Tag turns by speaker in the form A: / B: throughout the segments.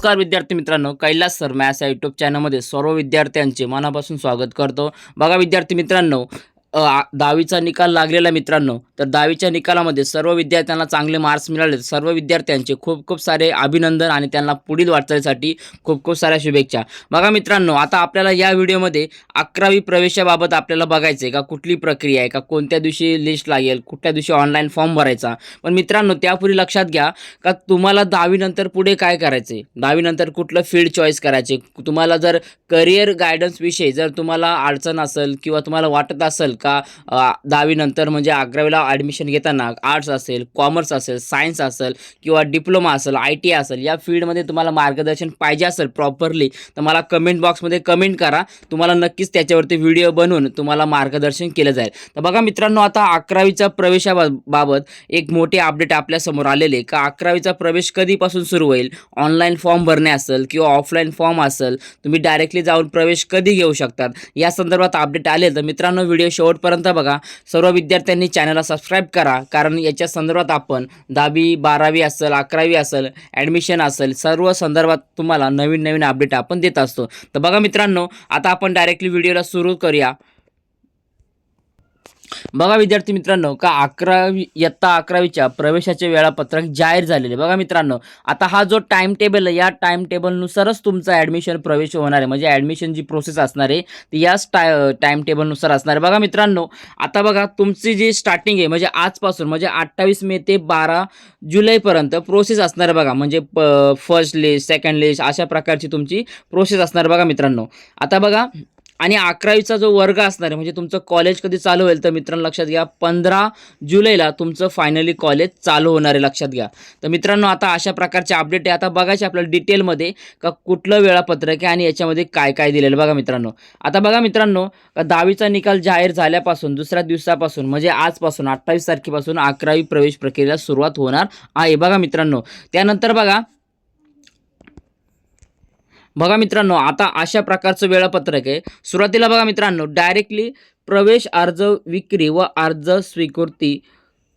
A: नमस्कार विद्यार्थी मित्रांनो कैलास सर मॅथ्स या यूट्यूब चॅनलमध्ये सर्व विद्यार्थ्यांचे मनापासून स्वागत करतो. बघा विद्यार्थी मित्रांनो दहावीचा निकाल लागलेला मित्रांनो तर दहावीच्या निकालामध्ये सर्व विद्यार्थ्यांना चांगले मार्क्स मिळाले. सर्व विद्यार्थ्यांचे खूप खूप सारे अभिनंदन आणि त्यांना पुढील वाटचालीसाठी खूप खूप साऱ्या शुभेच्छा. बघा मित्रांनो आता आपल्याला या व्हिडिओमध्ये अकरावी प्रवेशाबाबत आपल्याला बघायचं आहे का? कुठली प्रक्रिया आहे का? कोणत्या दिवशी लिस्ट लागेल? कुठल्या दिवशी ऑनलाईन फॉर्म भरायचा? पण मित्रांनो त्यापूर्वी लक्षात घ्या का तुम्हाला दहावीनंतर पुढे काय करायचं आहे दहावीनंतर कुठलं फील्ड चॉईस करायचे? तुम्हाला जर करिअर गायडन्सविषयी जर तुम्हाला अडचण असेल किंवा तुम्हाला वाटत असेल का दहावीनंतर म्हणजे अकरावीला ॲडमिशन घेताना आर्ट्स असेल कॉमर्स असेल सायन्स असेल किंवा डिप्लोमा असेल आय टी असेल या फील्डमध्ये तुम्हाला मार्गदर्शन पाहिजे असेल प्रॉपरली तर मला कमेंट बॉक्समध्ये कमेंट करा. तुम्हाला नक्कीच त्याच्यावरती व्हिडिओ बनवून तुम्हाला मार्गदर्शन केलं जाईल. तर बघा मित्रांनो आता अकरावीचा प्रवेशाबाबत एक मोठे अपडेट आपल्यासमोर आलेले का अकरावीचा प्रवेश कधीपासून सुरू होईल? ऑनलाईन फॉर्म भरणे असेल किंवा ऑफलाईन फॉर्म असेल तुम्ही डायरेक्टली जाऊन प्रवेश कधी घेऊ शकतात? या संदर्भात अपडेट आले तर मित्रांनो व्हिडिओ शेवटपर्यंत बघा. सर्व विद्यार्थ्यांनी चॅनलला सबस्क्राईब करा. कारण याच्या संदर्भात आपण दहावी बारावी असेल अकरावी असेल ॲडमिशन असेल सर्व संदर्भात तुम्हाला नवीन नवीन अपडेट आपण देत असतो. तर बघा मित्रांनो आता आपण डायरेक्टली व्हिडिओला सुरू करूया. बघा विद्यार्थी मित्रांनो का अकरावी इयत्ता अकरावीच्या प्रवेशाचे वेळापत्रक जाहीर झालेले. बघा मित्रांनो आता हा जो टाइम टेबल आहे या टाइम टेबलनुसारच तुमचा ॲडमिशन प्रवेश होणार आहे. म्हणजे ॲडमिशन जी प्रोसेस असणार आहे ती याच टाय टाइम टेबलनुसार असणार आहे. बघा मित्रांनो आता बघा तुमची जी स्टार्टिंग आहे म्हणजे आजपासून म्हणजे अठ्ठावीस मे ते बारा जुलैपर्यंत प्रोसेस असणार आहे बघा. म्हणजे प फर्स्ट लिस्ट सेकंड लिस्ट अशा प्रकारची तुमची प्रोसेस असणार बघा मित्रांनो. आता बघा आणि अकरावीचा जो वर्ग असणार आहे म्हणजे तुमचं कॉलेज कधी चालू होईल तर मित्रांनो लक्षात घ्या पंधरा जुलैला तुमचं फायनली कॉलेज चालू होणार आहे लक्षात घ्या. तर मित्रांनो आता अशा प्रकारचे अपडेट आहे. आता बघायचे आपल्याला डिटेलमध्ये का कुठलं वेळापत्रक आहे आणि याच्यामध्ये काय काय दिलेलं बघा मित्रांनो. आता बघा मित्रांनो का दहावीचा निकाल जाहीर झाल्यापासून दुसऱ्या दिवसापासून म्हणजे आजपासून अठ्ठावीस तारखेपासून अकरावी प्रवेश प्रक्रियेला सुरुवात होणार आहे. बघा मित्रांनो. त्यानंतर बघा बघा मित्रांनो आता अशा प्रकारचं वेळापत्रक आहे. सुरुवातीला बघा मित्रांनो डायरेक्टली प्रवेश अर्ज विक्री व अर्ज स्वीकृती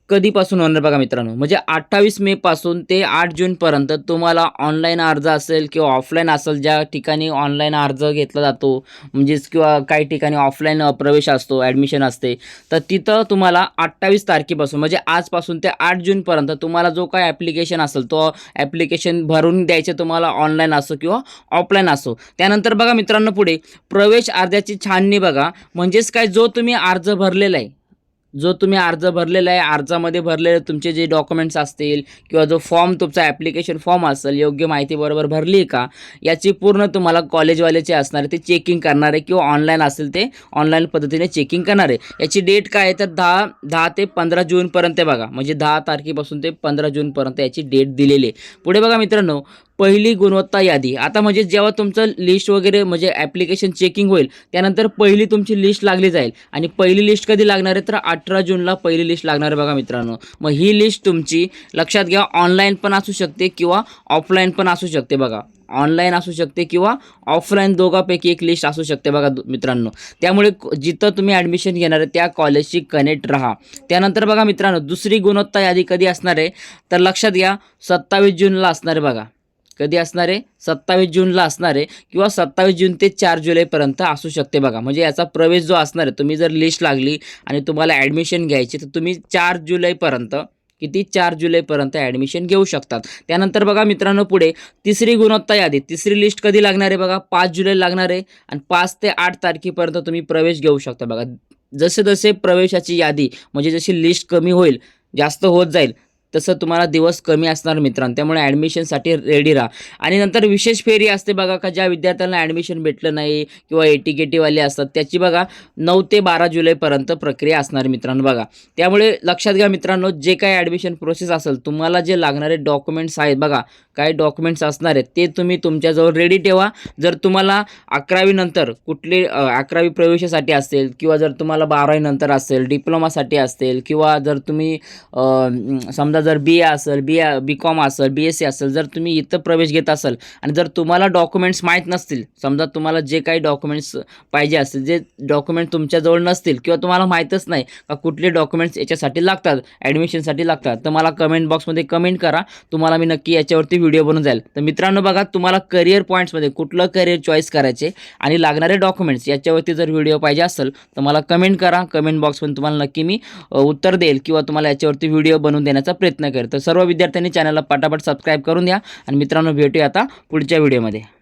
A: कधीपासून होणार बघा मित्रांनो? म्हणजे अठ्ठावीस मे पासून ते आठ जूनपर्यंत तुम्हाला ऑनलाईन अर्ज असेल किंवा ऑफलाईन असेल ज्या ठिकाणी ऑनलाईन अर्ज घेतला जातो म्हणजेच किंवा काही ठिकाणी ऑफलाईन प्रवेश असतो ॲडमिशन असते तर तिथं तुम्हाला अठ्ठावीस तारखेपासून म्हणजे आजपासून ते आठ जूनपर्यंत तुम्हाला जो काय ॲप्लिकेशन असेल तो ॲप्लिकेशन भरून द्यायचे तुम्हाला ऑनलाईन असो किंवा ऑफलाईन असो. त्यानंतर बघा मित्रांनो पुढे प्रवेश अर्जाची छाननी बघा म्हणजेच काय जो तुम्ही अर्ज भरलेला आहे जो तुम्ही अर्ज भरलेला आहे अर्जामध्ये भरलेले तुमचे जे डॉक्युमेंट्स असतील किंवा जो फॉर्म तुमचा ॲप्लिकेशन फॉर्म असेल योग्य माहिती बरोबर भरली आहे का? याची पूर्ण तुम्हाला कॉलेजवाल्याचे असणार ते चेकिंग करणार आहे किंवा ऑनलाईन असेल ते ऑनलाईन पद्धतीने चेकिंग करणार आहे. याची डेट काय आहे? तर दहा दहा ते पंधरा जूनपर्यंत आहे बघा. म्हणजे दहा तारखेपासून ते पंधरा जूनपर्यंत याची डेट दिलेली आहे. पुढे बघा मित्रांनो पहिली गुणवत्ता यादी. आता म्हणजे जेव्हा तुमचं लिस्ट वगैरे म्हणजे ॲप्लिकेशन चेकिंग होईल त्यानंतर पहिली तुमची लिस्ट लागली जाईल. आणि पहिली लिस्ट कधी लागणार आहे? तर अठरा जूनला पहिली लिस्ट लागणार आहे बघा मित्रांनो. मग ही लिस्ट तुमची लक्षात घ्या ऑनलाईन पण असू शकते किंवा ऑफलाईन पण असू शकते बघा. ऑनलाईन असू शकते किंवा ऑफलाईन दोघापैकी एक लिस्ट असू शकते बघा दु- मित्रांनो. त्यामुळे जिथं तुम्ही ॲडमिशन घेणार आहे त्या कॉलेजशी कनेक्ट राहा. त्यानंतर बघा मित्रांनो दुसरी गुणवत्ता यादी कधी असणार आहे? तर लक्षात घ्या सत्तावीस जूनला असणार आहे बघा. कधी असणार? आहे सत्तावीस जूनला असणार आहे किंवा सत्तावीस जून ते चार जुलैपर्यंत असू शकते बघा. म्हणजे याचा प्रवेश जो असणार आहे तुम्ही जर लिस्ट लागली आणि तुम्हाला ॲडमिशन घ्यायची तर तुम्ही चार जुलैपर्यंत किती चार जुलैपर्यंत ॲडमिशन घेऊ शकतात. त्यानंतर बघा मित्रांनो पुढे तिसरी गुणवत्ता यादी. तिसरी लिस्ट कधी लागणार आहे बघा? पाच जुलै लागणार आहे आणि पाच ते आठ तारखेपर्यंत तुम्ही प्रवेश घेऊ शकता बघा. जसे जसे प्रवेशाची यादी म्हणजे जशी लिस्ट कमी होईल जास्त होत जाईल तसं तुम्हाला दिवस कमी असणार मित्रांनो. त्यामुळे ॲडमिशनसाठी रेडी राहा. आणि नंतर विशेष फेरी असते बघा का ज्या विद्यार्थ्यांना ॲडमिशन भेटलं नाही किंवा एटी केटीवाले असतात त्याची बघा नऊ ते बारा जुलैपर्यंत प्रक्रिया असणार मित्रांनो बघा. त्यामुळे लक्षात घ्या मित्रांनो जे काही ॲडमिशन प्रोसेस असेल तुम्हाला जे लागणारे डॉक्युमेंट्स आहेत बघा काय डॉक्युमेंट्स असणार आहेत ते तुम्ही तुमच्याजवळ रेडी ठेवा. जर तुम्हाला अकरावीनंतर कुठले अकरावी प्रवेशासाठी असेल किंवा जर तुम्हाला बारावीनंतर असेल डिप्लोमासाठी असेल किंवा जर तुम्ही समजा जर बी ए असेल बी ए बी कॉम असेल बी एस सी असेल जर तुम्ही इथं प्रवेश घेत असाल आणि जर तुम्हाला डॉक्युमेंट्स माहीत नसतील समजा तुम्हाला जे काही डॉक्युमेंट्स पाहिजे असतील जे डॉक्युमेंट तुमच्याजवळ नसतील किंवा तुम्हाला माहीतच नाही का कुठले डॉक्युमेंट्स याच्यासाठी लागतात ॲडमिशनसाठी लागतात तर मला कमेंट बॉक्समध्ये कमेंट करा. तुम्हाला मी नक्की याच्यावरती व्हिडिओ बनून जाईल. तर मित्रांनो बघा तुम्हाला करिअर पॉईंट्समध्ये कुठलं करिअर चॉईस करायचे आणि लागणारे डॉक्युमेंट्स याच्यावरती जर व्हिडिओ पाहिजे असेल तर मला कमेंट करा. कमेंट बॉक्समध्ये तुम्हाला नक्की मी उत्तर देईल किंवा तुम्हाला याच्यावरती व्हिडिओ बनवून देण्याचा प्रयत्न प्रयत्न तर सर्व विद्यार्थ्यांनी चॅनलला पटापट सबस्क्राईब करून द्या आणि मित्रांनो भेटूया आता पुढच्या व्हिडिओमध्ये